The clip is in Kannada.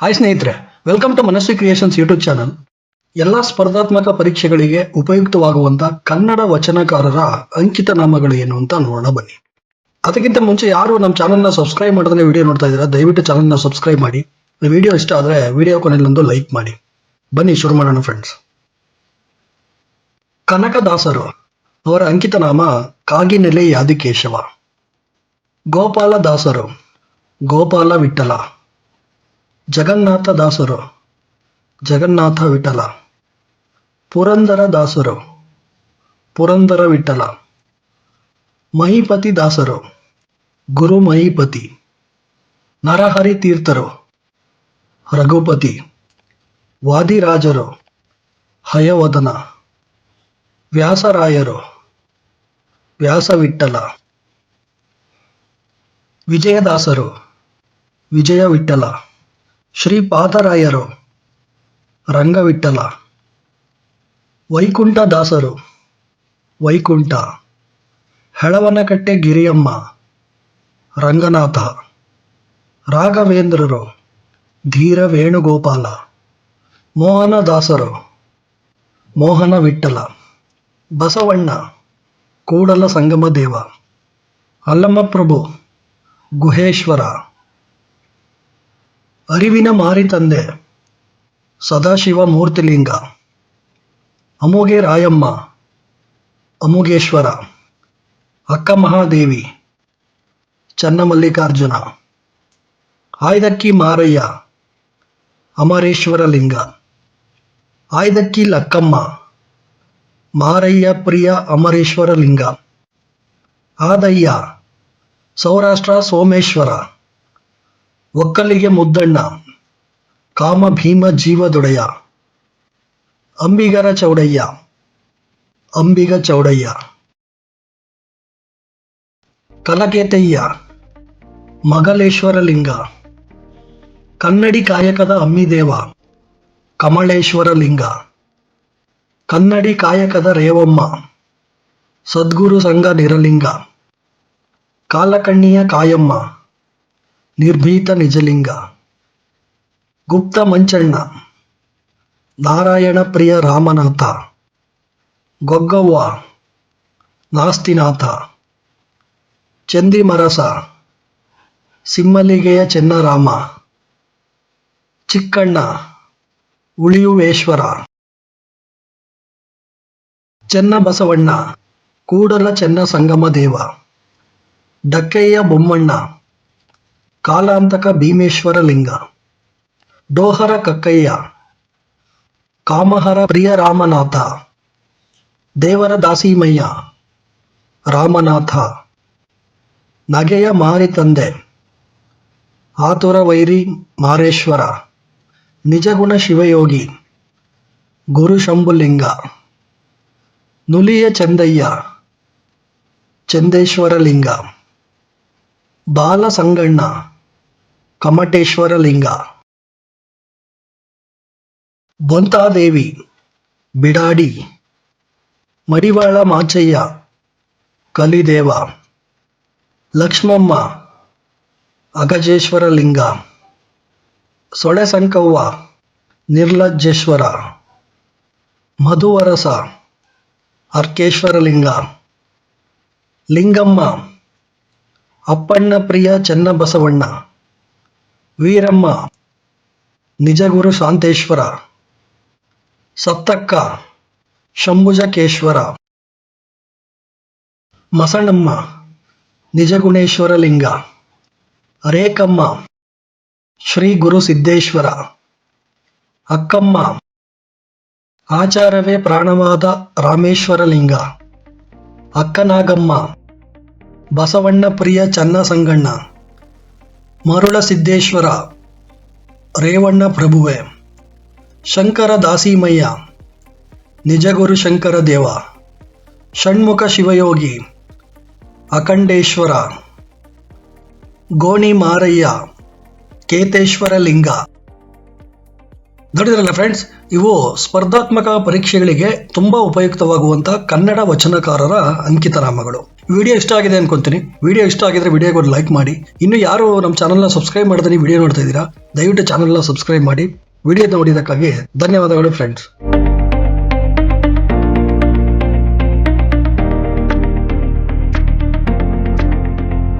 ಹಾಯ್ ಸ್ನೇಹಿತರೆ welcome to Manasvi creations YouTube channel ಎಲ್ಲ ಸ್ಪರ್ಧಾತ್ಮಕ ಪರೀಕ್ಷೆಗಳಿಗೆ ಉಪಯುಕ್ತವಾಗುವಂತ ಕನ್ನಡ ವಚನಕಾರರ ಅಂಕಿತ ನಾಮಗಳು ಏನು ಅಂತ ನೋಡೋಣ ಬನ್ನಿ. ಅದಕ್ಕಿಂತ ಮುಂಚೆ ಯಾರು ನಮ್ಮ ಚಾನಲ್ನ ಸಬ್ಸ್ಕ್ರೈಬ್ ಮಾಡಿದ್ರೆ ವಿಡಿಯೋ ನೋಡ್ತಾ ಇದ್ದೀರಾ, ದಯವಿಟ್ಟು ಚಾನಲ್ನ ಸಬ್ಸ್ಕ್ರೈಬ್ ಮಾಡಿ. ವಿಡಿಯೋ ಇಷ್ಟ ಆದರೆ ವಿಡಿಯೋ ಕೊನೆಯಲ್ಲೊಂದು ಲೈಕ್ ಮಾಡಿ. ಬನ್ನಿ ಶುರು ಮಾಡೋಣ ಫ್ರೆಂಡ್ಸ್ ಕನಕದಾಸರು ಅವರ ಅಂಕಿತ ನಾಮ ಕಾಗಿನೆಲೆ ಯಾದಿಕೇಶವ. ಗೋಪಾಲ ದಾಸರು ಗೋಪಾಲ ವಿಠಲ ಜಗನ್ನಾಥ ದಾಸರು, ಜಗನ್ನಾಥ ವಿಠಲ. ಪುರಂದರ ದಾಸರು, ಪುರಂದರ ವಿಠಲ. ಮಹಿಪತಿ ದಾಸರು, ಗುರು ಮಹಿಪತಿ. ನರಹರಿ ತೀರ್ಥರು, ರಘುಪತಿ. ವಾದಿರಾಜರು, ಹಯವದನ. ವ್ಯಾಸರಾಯರು, ವ್ಯಾಸವಿಠಲ. ವಿಜಯದಾಸರು ವಿಜಯ ವಿಠಲ ಶ್ರೀಪಾದರಾಯರು ರಂಗವಿಠಲ ವೈಕುಂಠದಾಸರು ವೈಕುಂಠ ಹೆಳವನಕಟ್ಟೆ ಗಿರಿಯಮ್ಮ ರಂಗನಾಥ, ರಾಘವೇಂದ್ರರು ಧೀರ ವೇಣುಗೋಪಾಲ ಮೋಹನದಾಸರು ಮೋಹನ ವಿಠಲ ಬಸವಣ್ಣ ಕೂಡಲ ಸಂಗಮ ದೇವ ಅಲ್ಲಮಪ್ರಭು, ಗುಹೇಶ್ವರ ಅರಿವಿನ ಮಾರಿತಂದೆ ಸದಾಶಿವ ಮೂರ್ತಿಲಿಂಗ. ಅಮೋಘೆ ರಾಯಮ್ಮ. ಅಮೋಘೇಶ್ವರ. ಅಕ್ಕ ಮಹಾದೇವಿ. ಚನ್ನಮಲ್ಲಿಕಾರ್ಜುನ. ಆಯ್ದಕ್ಕಿ ಮಾರಯ್ಯ. ಅಮರೇಶ್ವರ ಲಿಂಗ. ಆಯ್ದಕ್ಕಿ ಲಕ್ಕಮ್ಮ. ಮಾರಯ್ಯ ಪ್ರಿಯ ಅಮರೇಶ್ವರ ಲಿಂಗ. ಆದಯ್ಯ. ಸೌರಾಷ್ಟ್ರ ಸೋಮೇಶ್ವರ. ಒಕ್ಕಲಿಗೆ ಮುದ್ದಣ್ಣ, ಕಾಮ ಭೀಮ ಜೀವದೊಡೆಯ ಅಂಬಿಗರ ಚೌಡಯ್ಯ, ಅಂಬಿಗ ಚೌಡಯ್ಯ. ಕಲಕೇತಯ್ಯ, ಮಗಲೇಶ್ವರಲಿಂಗ, ಕನ್ನಡಿ ಕಾಯಕದ ಅಮ್ಮಿದೇವ ಕಮಳೇಶ್ವರಲಿಂಗ ಕನ್ನಡಿ ಕಾಯಕದ ರೇವಮ್ಮ, ಸದ್ಗುರು ಸಂಘ ನಿರಲಿಂಗ. ಕಾಲಕಣ್ಣಿಯ ಕಾಯಮ್ಮ. ನಿರ್ಭೀತ ನಿಜಲಿಂಗ. ಗುಪ್ತ ಮಂಚಣ್ಣ. ನಾರಾಯಣ ಪ್ರಿಯ ರಾಮನಾಥ. ಗೊಗ್ಗವ್ವ. ನಾಸ್ತಿನಾಥ. ಚಂದಿಮರಸ ಸಿಮ್ಮಲಿಗೆಯ ಚೆನ್ನರಾಮ. ಚಿಕ್ಕಣ್ಣ. ಉಳಿಯುವೇಶ್ವರ. ಚೆನ್ನಬಸವಣ್ಣ. ಕೂಡಲ ಚೆನ್ನ ಸಂಗಮ ದೇವ ಡಕ್ಕೆಯ ಬೊಮ್ಮಣ್ಣ. ಕಾಲಾಂತಕ ಭೀಮೇಶ್ವರ ಲಿಂಗ. ಡೋಹರ ಕಕ್ಕಯ್ಯ. ಕಾಮಹರ ಪ್ರಿಯ ರಾಮನಾಥ ದೇವರ ದಾಸಿಮಯ್ಯ. ರಾಮನಾಥ. ನಗೆಯ ಮಾರಿತಂದೆ ಆತುರ ವೈರಿ ಮಾರೇಶ್ವರ. ನಿಜಗುಣ ಶಿವಯೋಗಿ. ಗುರು ಶಂಭುಲಿಂಗ. ನುಲಿಯ ಚಂದಯ್ಯ. ಚಂದೇಶ್ವರ ಲಿಂಗ. ಬಾಲ ಸಂಗಣ್ಣ. ಕಮಟೇಶ್ವರ ಲಿಂಗ. ಬೊಂತಾದೇವಿ, ಬಿಡಾಡಿ ಮಡಿವಾಳ ಮಾಚಯ್ಯ, ಕಲಿದೇವ, ಲಕ್ಷ್ಮಮ್ಮ, ಅಗಜೇಶ್ವರ ಲಿಂಗ, ಸೊಳೆಸಂಕವ್ವ, ನಿರ್ಲಜ್ಜೇಶ್ವರ, ಮಧುವರಸ ಅರ್ಕೇಶ್ವರ ಲಿಂಗ, ಲಿಂಗಮ್ಮ ಅಪ್ಪಣ್ಣ ಪ್ರಿಯ ಚೆನ್ನಬಸವಣ್ಣ. ವೀರಮ್ಮ, ನಿಜಗುರು ಶಾಂತೇಶ್ವರ ಸತ್ತಕ್ಕ ಶಂಭುಜಕೇಶ್ವರ ಮಸಣಮ್ಮ ನಿಜಗುಣೇಶ್ವರ ಲಿಂಗ ರೇಕಮ್ಮ ಶ್ರೀ ಗುರು ಸಿದ್ದೇಶ್ವರ, ಅಕ್ಕಮ್ಮ, ಆಚಾರವೇ ಪ್ರಾಣವಾದ ರಾಮೇಶ್ವರ ಲಿಂಗ ಅಕ್ಕನಾಗಮ್ಮ ಬಸವಣ್ಣ ಪ್ರಿಯ ಚನ್ನಸಂಗಣ್ಣ. ಸಿದ್ದೇಶ್ವರ ರೇವಣ್ಣ ಪ್ರಭುವೆ, ಶಂಕರ ದಾಸಿಮಯ್ಯ, ನಿಜಗುರು ಶಂಕರ ದೇವ, ಷಣ್ಮುಖ ಶಿವಯೋಗಿ, ಅಖಂಡೇಶ್ವರ ಗೋಣಿ ಮಾರಯ್ಯ ಕೇತೇಶ್ವರ ಲಿಂಗ ನೋಡಿದ್ರಲ್ಲ ಫ್ರೆಂಡ್ಸ್ ಇವು ಸ್ಪರ್ಧಾತ್ಮಕ ಪರೀಕ್ಷೆಗಳಿಗೆ ತುಂಬಾ ಉಪಯುಕ್ತವಾಗುವಂತ ಕನ್ನಡ ವಚನಕಾರರ ಅಂಕಿತ ನಾಮಗಳು. ವಿಡಿಯೋ ಇಷ್ಟ ಆಗಿದೆ ಅನ್ಕೊಂತೀನಿ. ವಿಡಿಯೋ ಇಷ್ಟ ಆಗಿದ್ರೆ ವಿಡಿಯೋಗೆ ಒಂದು ಲೈಕ್ ಮಾಡಿ. ಇನ್ನು ಯಾರು ನಮ್ಮ ಚಾನಲ್ನ ಸಬ್ಸ್ಕ್ರೈಬ್ ಮಾಡದೆ ವಿಡಿಯೋ ನೋಡ್ತಾ ಇದ್ದೀರಾ, ದಯವಿಟ್ಟು ಚಾನಲ್ನ ಸಬ್ಸ್ಕ್ರೈಬ್ ಮಾಡಿ. ವಿಡಿಯೋ ನೋಡಿದ್ದಕ್ಕಾಗಿ ಧನ್ಯವಾದಗಳು ಫ್ರೆಂಡ್ಸ್